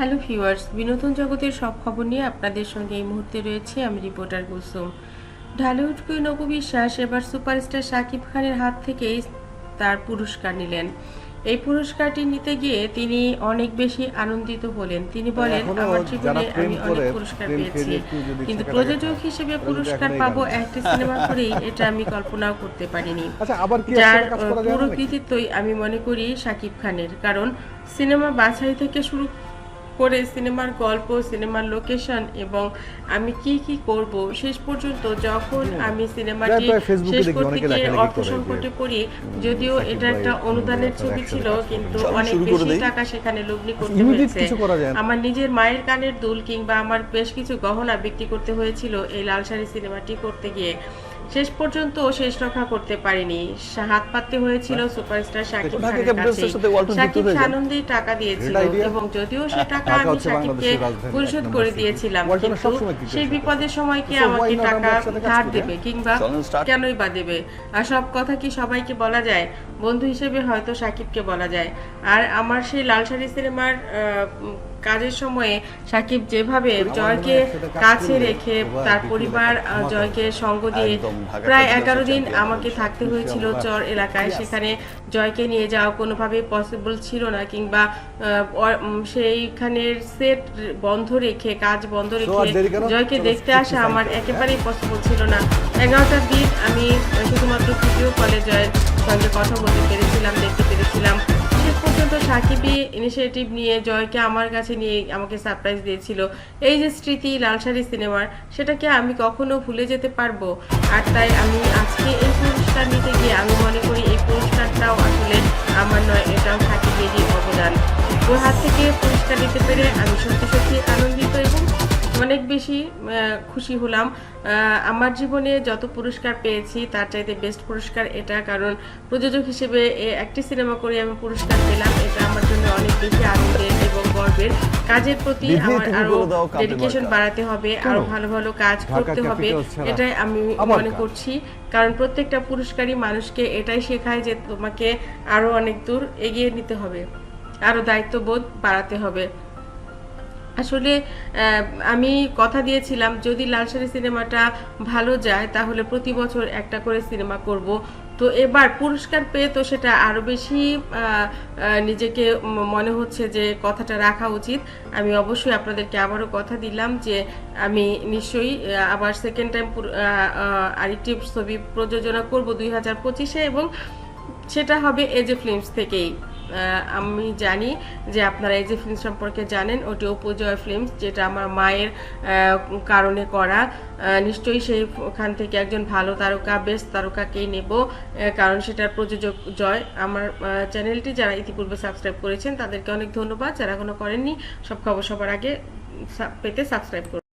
Hello viewers বিনোদন জগতের সব খবর নিয়ে আপনাদের সঙ্গে এই মুহূর্তে রয়েছে আমি রিপোর্টার কুসুম। ঢালিউড কুইন অপু বিশ্বাস এবার সুপারস্টার শাকিব খানের হাত থেকেই তার পুরস্কার নিলেন। এই পুরস্কারটি নিতে গিয়ে তিনি অনেক বেশি আনন্দিত হলেন। তিনি বলেন আমার জীবনে আমি অনেক পুরস্কার পেয়েছি। কিন্তু প্রযোজক হিসেবে পুরস্কার পাবো। একটি সিনেমা করেই এটা আমি কল্পনাও করতে পারিনি। আচ্ছা যার পুরো কৃতিত্বই আমি মনে করি শাকিব খানের। কারণ সিনেমা বাছাই থেকে শুরু করে সিনেমার গল্প সিনেমার লোকেশন এবং আমি কি কি করব শেষ পর্যন্ত যখন আমি সিনেমাটি শেষ করতে গিয়ে অর্থ সংকটে পড়ি যদিও এটা একটা অনুদানের ছবি ছিল কিন্তু অনেক বেশি টাকা সেখানে লগ্নি করতে হয়েছে। আমার নিজের মায়ের কানের দুল কিংবা আমার বেশ কিছু গহনা বিক্রি করতে হয়েছিল এই লাল শাড়ি সিনেমাটি করতে গিয়ে। শেষ পর্যন্ত শেষ রক্ষা করতে পারিনি। সা- হাত পাততে হয়েছিল সুপারস্টার শাকিব খানের কাছে সাথে ওয়ালটন শাকিব হয়ে টাকা দিয়েছিল এবং যদিও সে টাকা আমি শাকিবকে পরিশোধ করে দিয়েছিলাম কিন্তু সেই বিপদের সময় কি আমাকে টাকা ধার দেবে কিংবা কেনই বা দেবে? আর সব কথা কি সবাইকে বলা যায়? বন্ধু হিসেবে হয়তো সাকিবকে বলা যায়। আর আমার সেই লাল শাড়ি সিনেমার কাজের সময়ে সাকিব যেভাবে জয়কে কাছে রেখে তার পরিবার জয়কে সঙ্গ দিয়ে প্রায় এগারো দিন আমাকে থাকতে হয়েছিল চর এলাকায়। সেখানে জয়কে নিয়ে যাওয়া কোনোভাবেই পসিবল ছিল না কিংবা সেইখানের সেট বন্ধ রেখে কাজ বন্ধ রেখে জয়কে দেখতে আসা আমার? একেবারেই পসিবল ছিল না। এগারোটার দিন আমি শুধুমাত্র ভিডিও কলে জয়ের সঙ্গে কথা বলতে পেরেছিলাম দেখতে পেরেছিলাম শেষ পর্যন্ত ইনিশিয়েটিভ নিয়ে জয়কে আমার কাছে নিয়ে আমাকে সারপ্রাইজ দিয়েছিল। এই যে স্মৃতি লালশাড়ি সিনেমার, সেটাকে আমি কখনো ভুলে যেতে পারব। আর তাই আমি আজকে এই পুরস্কার নিতে গিয়ে আমি মনে করি এই পুরস্কারটাও আসলে আমার নয়, এটাও সাকিবেরই অবদান। ওর হাত থেকে পুরস্কার নিতে পেরে আমি সত্যি খুশি হলাম। আমার জীবনে যত পুরস্কার পেয়েছি তার চাইতে বেস্ট পুরস্কার এটা কারণ প্রযোজক হিসেবে একটি সিনেমা করে আমি পুরস্কার পেলাম। এটা আমার জন্য অনেক বেশি আনন্দের এবং গর্বের। কাজের প্রতি আমার আরও ডেডিকেশন বাড়াতে হবে আরও ভালো ভালো কাজ করতে হবে। এটাই আমি মনে করছি। কারণ প্রত্যেকটা পুরস্কারই মানুষকে এটাই শেখায় যে তোমাকে আরও অনেক দূর এগিয়ে নিতে হবে। আরও দায়িত্ববোধ বাড়াতে হবে। আসলে আমি কথা দিয়েছিলাম, যদি লাল শাড়ি সিনেমাটা ভালো যায়, তাহলে প্রতি বছর একটা করে সিনেমা করব। তো এবার পুরস্কার পেয়ে তো সেটা আরও বেশি নিজেকে মনে হচ্ছে যে কথাটা রাখা উচিত। আমি অবশ্যই আপনাদেরকে আবারও কথা দিলাম যে আমি নিশ্চয়ই আবার সেকেন্ড টাইম আরেকটি ছবি প্রযোজনা করব দুই হাজার পঁচিশে এবং সেটা হবে এজে ফিল্মস থেকেই। আমি জানি যে আপনারা এজে ফিল্ম সম্পর্কে জানেন, ওটি উপজয় ফিল্মস যেটা আমার মায়ের কারণে করা। নিশ্চয়ই সেই ওখান থেকে একজন ভালো তারকা বেস্ট তারকাকেই নেব কারণ সেটার প্রযোজক জয়। আমার চ্যানেলটি যারা ইতিপূর্বে সাবস্ক্রাইব করেছেন, তাদেরকে অনেক ধন্যবাদ। যারা এখনও করেননি, সব খবর সবার আগে পেতে সাবস্ক্রাইব করুন।